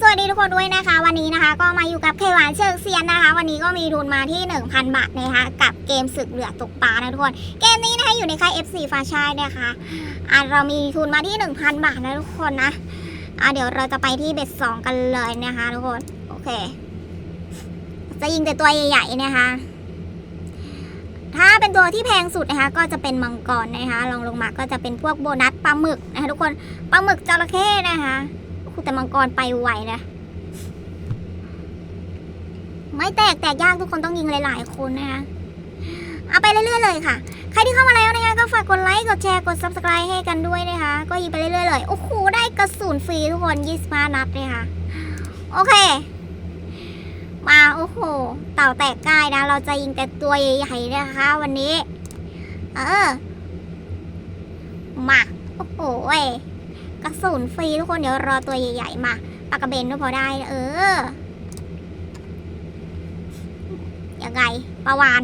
สวัสดีทุกคนด้วยนะคะ วันนี้นะคะ ก็มาอยู่กับเคหวานเชิงเซียนนะคะ วันนี้ก็มีทุนมาที่ 1,000 บาทนะคะ กับเกมศึกเหลือตกปลานะทุกคน เกมนี้นะคะอยู่ในค่าย FC ฟ้าชายนะคะอะเรามีทุนมาที่ 1,000 บาทนะทุกคนนะอะเดี๋ยวเราจะไปที่เบ็ดสองกันเลยนะคะ ทุกคนโอเค จะยิงแต่ตัวใหญ่ๆนะคะ ถ้าเป็นตัวที่แพงสุดนะคะ ก็จะเป็นมังกรนะคะลองลงมาก็จะเป็นพวกโบนัสปลาหมึกนะคะทุกคนปลาหมึกจระเข้นะคะ แต่มังกรไปไวนะ ไม่แตกแตกยากทุกคนต้องยิงหลาย ๆ คนนะคะเอาไปเรื่อย ๆ เลยค่ะ ใครที่เข้ามาแล้วนะคะก็ฝากกดไลค์ กดแชร์ กด subscribe ให้กันด้วยนะคะ ก็ยิงไปเรื่อย ๆ เลย โอ้โห ได้กระสุนฟรีทุกคน25นัดเลยค่ะ โอเค มา โอ้โห เต่าแตกง่ายนะ เราจะยิงแต่ตัวใหญ่ๆนะคะ วันนี้ เออ มา โอ้โห กระสุนฟรีทุกคนเดี๋ยวรอตัวใหญ่ๆมาปากกระเบนก็พอได้ เออยังไงประวาน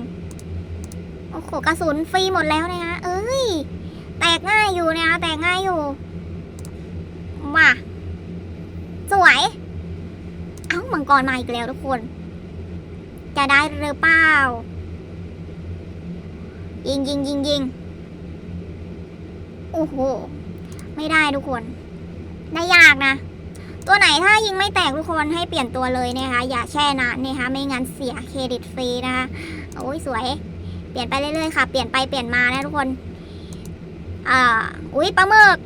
โอ้โหกระสุนฟรีหมดแล้วนะคะเอ้ย แตกง่ายอยู่นะคะแตกง่ายอยู่ มา สวย เอ้ามังกรมาอีกแล้วทุกคน จะได้หรือเปล่า ยิงยิงยิงยิงโอ้โห ไม่ได้ทุกคนได้ยากนะ ตัวไหนถ้ายิงไม่แตกทุกคนให้เปลี่ยนตัวเลยนะคะ อย่าแช่นานนะคะไม่งั้นเสียเครดิตฟรีนะคะโอ้ยสวย เปลี่ยนไปเรื่อยๆค่ะ เปลี่ยนไปเปลี่ยนมานะทุกคนอ่าอุ้ยปลาหมึก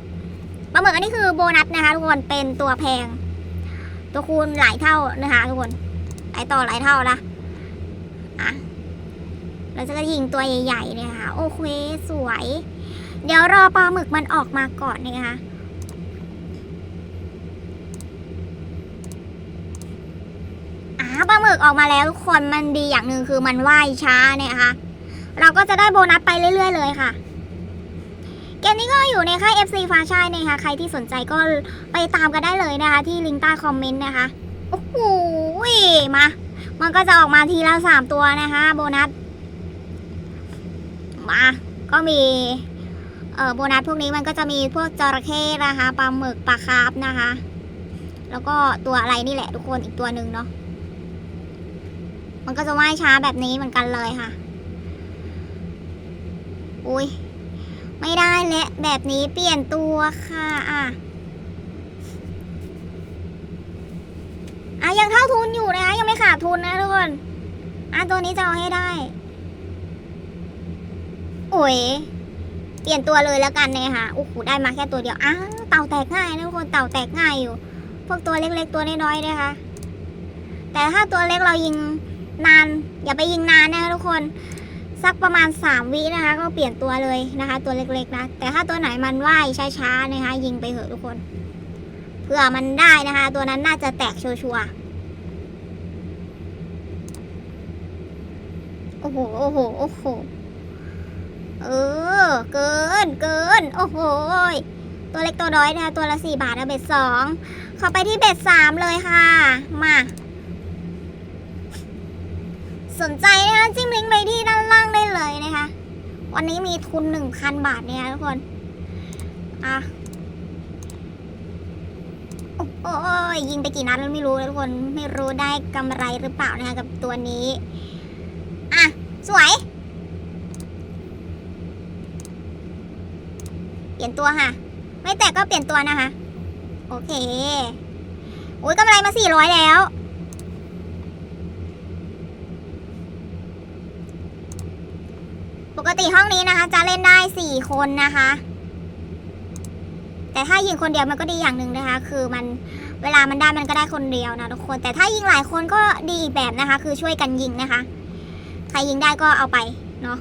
ปลาหมึกอันนี้คือโบนัสนะคะ ทุกคนเป็นตัวแพง ตัวคูณหลายเท่านะคะทุกคนหลายต่อหลายเท่านะอะเราจะยิงตัวใหญ่ๆเนี่ยค่ะ โอเคสวย เดี๋ยวรอปลาหมึกมันออกมาก่อนนะคะอ่าปลาหมึกออกมาแล้วทุกคนมันดีอย่างหนึ่งคือมันว่ายช้าเนี่ยค่ะ เราก็จะได้โบนัสไปเรื่อย ๆ เลยค่ะ เกมนี้ก็อยู่ในค่าย FC ฟ้าชายนะคะ ใครที่สนใจก็ไปตามกันได้เลยนะคะ ที่ลิงก์ใต้คอมเมนต์นะคะ โอ้โหมา มันก็จะออกมาทีละสามตัวนะคะ โบนัส มา ก็มี เออโบนัสพวกนี้มันก็จะมีพวกจระเข้นะคะปลาหมึกปลาคาร์ฟนะคะ แล้วก็ตัวอะไรนี่แหละทุกคนอีกตัวหนึ่งเนาะมันก็จะว่ายช้าแบบนี้เหมือนกันเลยค่ะ อุ้ยไม่ได้และแบบนี้เปลี่ยนตัวค่ะอะอะยังเท่าทุนอยู่นะคะยังไม่ขาดทุนนะทุกคนอะตัวนี้จะเอาให้ได้ โอ้ย ปลี่ยนตัวเลยแล้วกันเนี่ยค่ะโอ้โหได้มาแค่ตัวเดียว อ้าวเต่าแตกง่ายนะทุกคน เต่าแตกง่ายอยู่ พวกตัวเล็กๆตัวน้อยๆนะคะ แต่ถ้าตัวเล็กเรายิงนาน อย่าไปยิงนานนะคะทุกคน สักประมาณ 3 วินะคะ ก็เปลี่ยนตัวเลยนะคะ ตัวเล็กๆนะ แต่ถ้าตัวไหนมันว่ายช้าๆนะคะ ยิงไปเถอะทุกคน เผื่อมันได้นะคะ ตัวนั้นน่าจะแตกชัวร์ๆโอ้โห โอ้โห โอ้โห เออ เกินเกิน โอ้โหตัวเล็กตัวน้อยนะคะตัวละสี่บาทนะเบ็ดสองเข้าไปที่เบ็ดสามเลยค่ะ มาสนใจนะคะจิ้มลิงก์ไปที่ด้านล่างได้เลยนะคะ วันนี้มีทุนหนึ่งพันบาทเนี่ยทุกคน อะ โอ้โอยยิงไปกี่นัดแล้วไม่รู้ทุกคน ไม่รู้ได้กำไรหรือเปล่านะคะกับตัวนี้ อะ สวย เปลี่ยนตัวค่ะ ไม่แตกก็เปลี่ยนตัวนะคะ โอเคโอ้ยกำไรมาสี่ร้อยแล้ว ปกติห้องนี้นะคะ จะเล่นได้สี่คนนะคะ แต่ถ้ายิงคนเดียวมันก็ดีอย่างหนึ่งนะคะ คือมันเวลามันได้มันก็ได้คนเดียวนะทุกคน แต่ถ้ายิงหลายคนก็ดีอีกแบบนะคะ คือช่วยกันยิงนะคะ ใครยิงได้ก็เอาไปเนาะ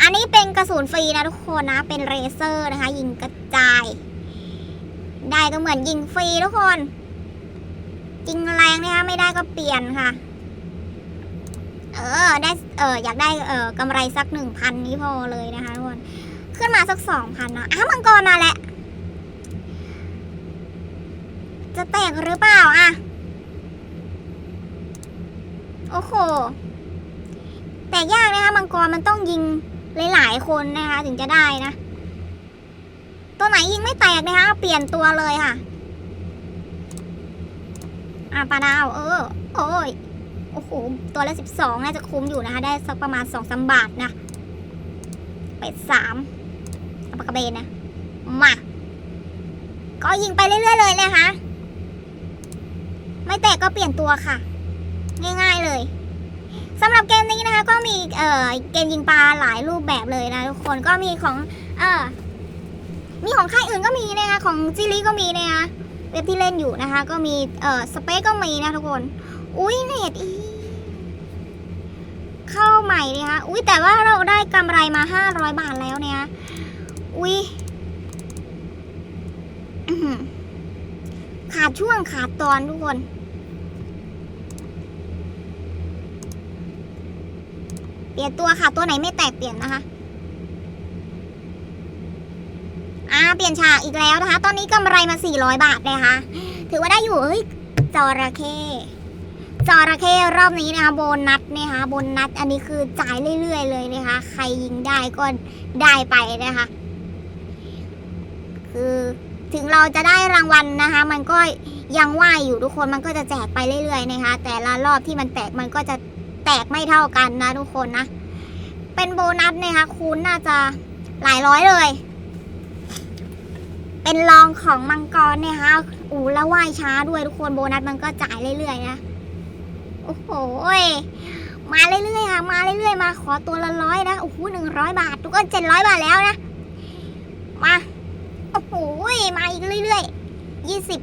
อันนี้เป็นกระสุนฟรีนะทุกคนนะ เป็นเรเซอร์นะคะ ยิงกระจาย ได้ก็เหมือนยิงฟรีทุกคนยิงแรงนะคะไม่ได้ก็เปลี่ยนค่ะ เออได้เอออยากได้เออกำไรสักหนึ่งพันนี้พอเลยนะคะทุกคน ขึ้นมาสักสองพันนะอ้ามังกรมาแล้วจะแตกหรือเปล่าอะ โอ้โห แต่ยากนะคะมังกรมันต้องยิง หลายๆคนนะคะ ถึงจะได้นะ ตัวไหนยิงไม่แตกนะคะ เปลี่ยนตัวเลยค่ะอะปลาดาวเออ โอ้ยโอ้โห ตัวละสิบสองน่าจะคุ้มอยู่นะคะ ได้สักประมาณสองสามบาทนะ เป็ดสามอาปากกระเบนนะ มา ก็ยิงไปเรื่อยๆเลยนะคะ ไม่แตกก็เปลี่ยนตัวค่ะ ง่ายๆเลย สำหรับเกมนี้นะคะก็มีเอ่อเกมยิงปลาหลายรูปแบบเลยนะทุกคนก็มีของเอ่อมีของค่ายอื่นก็มีนะคะของจิลีก็มีนะคะเว็บที่เล่นอยู่นะคะ ก็มีเอ่อสเปซก็มีนะทุกคน อุ้ยเน็ตอีเข้าใหม่เลยค่ะอุ้ยแต่ว่าเราได้กำไรมา 500 บาทแล้วเนี่ยอุ้ยขาดช่วงขาดตอนทุกคน เปลี่ยนตัวค่ะ ตัวไหนไม่แตกเปลี่ยนนะคะ อ่า เปลี่ยนฉากอีกแล้วนะคะ ตอนนี้กำไรมา 400 บาทนะคะถือว่าได้อยู่ เฮ้ย จระเข้จระเข้รอบนี้นะคะ โบนัสนะคะ โบนัส อันนี้คือจ่ายเรื่อย ๆ เลยนะคะ ใครยิงได้ก็ได้ไปนะคะ คือถึงเราจะได้รางวัลนะคะ มันก็ยังว่ายอยู่ทุกคน มันก็จะแจกไปเรื่อยๆนะคะ แต่ละรอบที่มันแตกมันก็จะ แตกไม่เท่ากันนะทุกคนนะ เป็นโบนัสนะคะคูณน่าจะหลายร้อยเลย เป็นรองของมังกรเนี่ยคะอูแล้วว่ายช้าด้วยทุกคนโบนัสมันก็จ่ายเรื่อยๆนะ โอ้โหมาเรื่อยๆค่ะมาเรื่อยๆมาขอตัวละร้อยนะโอ้โหหนึ่งร้อยบาท ทุกคนเจ็ดร้อยบาทแล้วนะ มาโอ้โหมาอีกเรื่อยๆยี่สิบ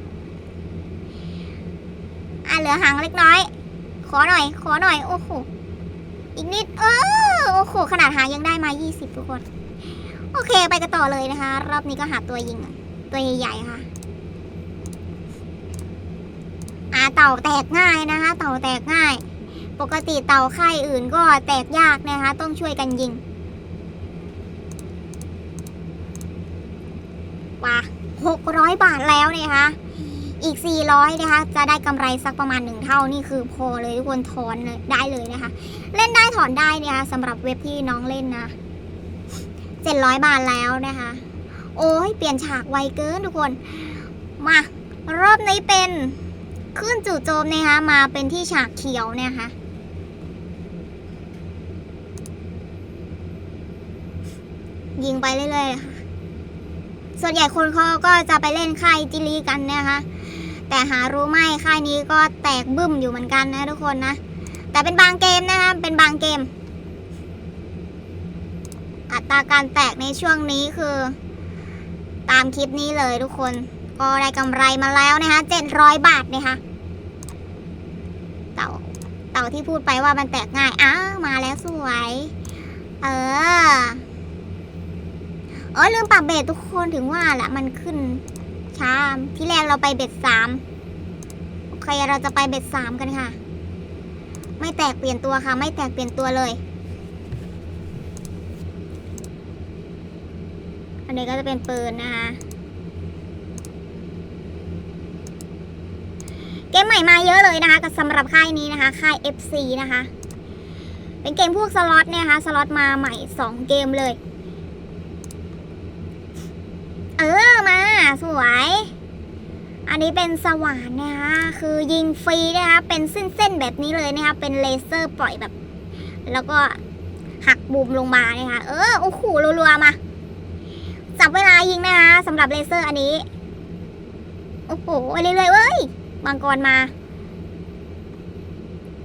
อะเหลือหางเล็กน้อย ขอหน่อย ขอหน่อย โอ้โห อีกนิด เออ โอ้โห ขนาดหายังได้มา 20 ทุกคน โอเค ไปกันต่อเลยนะคะ รอบนี้ก็หาตัวยิง ตัวใหญ่ๆค่ะ อ่า เต่าแตกง่ายนะคะ เต่าแตกง่าย ปกติเต่าค่ายอื่นก็แตกยากนะคะ ต้องช่วยกันยิงว้า600 บาทแล้วเนี่ยคะ อีก 400 นะคะ จะได้กำไรสักประมาณ 1 เท่านี่คือพอเลยทุกคนถอนเลยได้เลยนะคะ เล่นได้ถอนได้นะคะสำหรับเว็บที่น้องเล่นนะ 700 บาทแล้วนะคะ โอ้ยเปลี่ยนฉากไวเกินทุกคน มารอบนี้เป็นขึ้นจู่โจมนะคะมาเป็นที่ฉากเขียวเนี่ยค่ะยิงไปเรื่อยๆค่ะส่วนใหญ่คนเขาก็จะไปเล่นค่ายจิลีกันนะคะ แต่หารู้ไหมค่ายนี้ก็แตกบึ้มอยู่เหมือนกันนะทุกคนนะ แต่เป็นบางเกมนะคะเป็นบางเกม อัตราการแตกในช่วงนี้คือ ตามคลิปนี้เลยทุกคน ก็ได้กำไรมาแล้วนะคะเจ็ดร้อยบาทนะคะเต่าเต่าที่พูดไปว่ามันแตกง่ายอ้ามาแล้วสวย เออเออลืมปรับเบสทุกคนถึงว่าละมันขึ้น ช้าที่แรกเราไปเบ็ดสามโอเคเราจะไปเบ็ดสามกันค่ะ ไม่แตกเปลี่ยนตัวค่ะ ไม่แตกเปลี่ยนตัวเลยอันนี้ก็จะเป็นปืนนะคะเกมใหม่มาเยอะเลยนะคะกับสำหรับค่ายนี้นะคะ ค่าย FC นะคะ เป็นเกมพวกสล็อตเนี่ยนะคะสล็อตมาใหม่ 2 เกมเลย เออมา สวย อันนี้เป็นสว่านนะคะคือยิงฟรีนะคะเป็นเส้นๆแบบนี้เลยนะคะเป็นเลเซอร์ปล่อยแบบ แล้วก็หักบูมลงมานะคะเออโอ้โหรัวๆมาจับเวลายิงนะคะสำหรับเลเซอร์อันนี้ โอ้โหเรื่อยๆเว้ยมังกรมา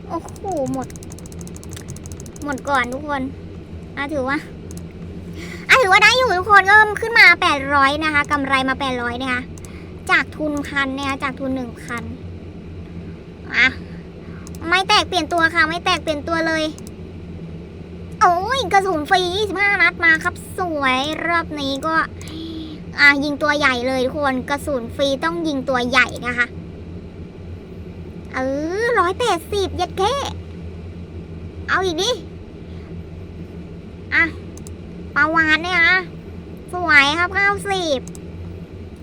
โอ้โหหมด หมดก่อนทุกคนอะถือว่า ถือว่าได้อยู่ทุกคนก็ขึ้นมา 800 นะคะกำไรมา 800 นะคะ จากทุนพันนะคะจากทุนหนึ่งพันอะไม่แตกเปลี่ยนตัวค่ะ ไม่แตกเปลี่ยนตัวเลย โอ้ยกระสุนฟรี 25 นัดมาครับ สวยรอบนี้ก็ อะยิงตัวใหญ่เลยทุกคนกระสุนฟรีต้องยิงตัวใหญ่นะคะเออร้อยแปดสิบยัดแค่เอาอีกดิ อะ ปลาวานเนี่ยนะสวยครับเก้าสิบ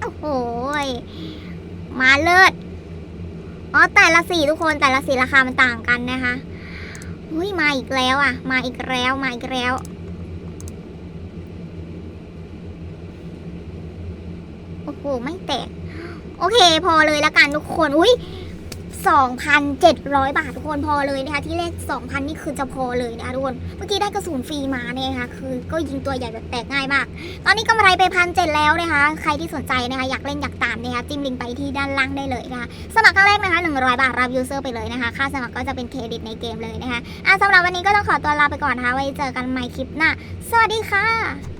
โอ้โหมาเลิศอ๋อแต่ละสีทุกคนแต่ละสีราคามันต่างกันนะคะอุ้ยมาอีกแล้วอะ มาอีกแล้วมาอีกแล้วโอ้โหไม่แตก โอเคพอเลยละกันทุกคน อุ้ย 2,700 บาททุกคนพอเลยนะคะที่เลข 2,000 นี่คือจะพอเลยนะคะทุกคนเมื่อกี้ได้กระสุนฟรีมาเนี่ยนะคะคือก็ยิงตัวใหญ่แบบแตกง่ายมาก ตอนนี้กำไรไปพันเจ็ดแล้วนะคะใครที่สนใจนะคะอยากเล่นอยากตามนะคะจิ้มลิงก์ไปที่ด้านล่างได้เลยนะคะสมัครครั้งแรกนะคะ100 บาทรับยูเซอร์ไปเลยนะคะ ค่าสมัครก็จะเป็นเครดิตในเกมเลยนะคะอะสำหรับวันนี้ก็ต้องขอตัวลาไปก่อนนะคะไว้เจอกันใหม่คลิปหน้าสวัสดีค่ะ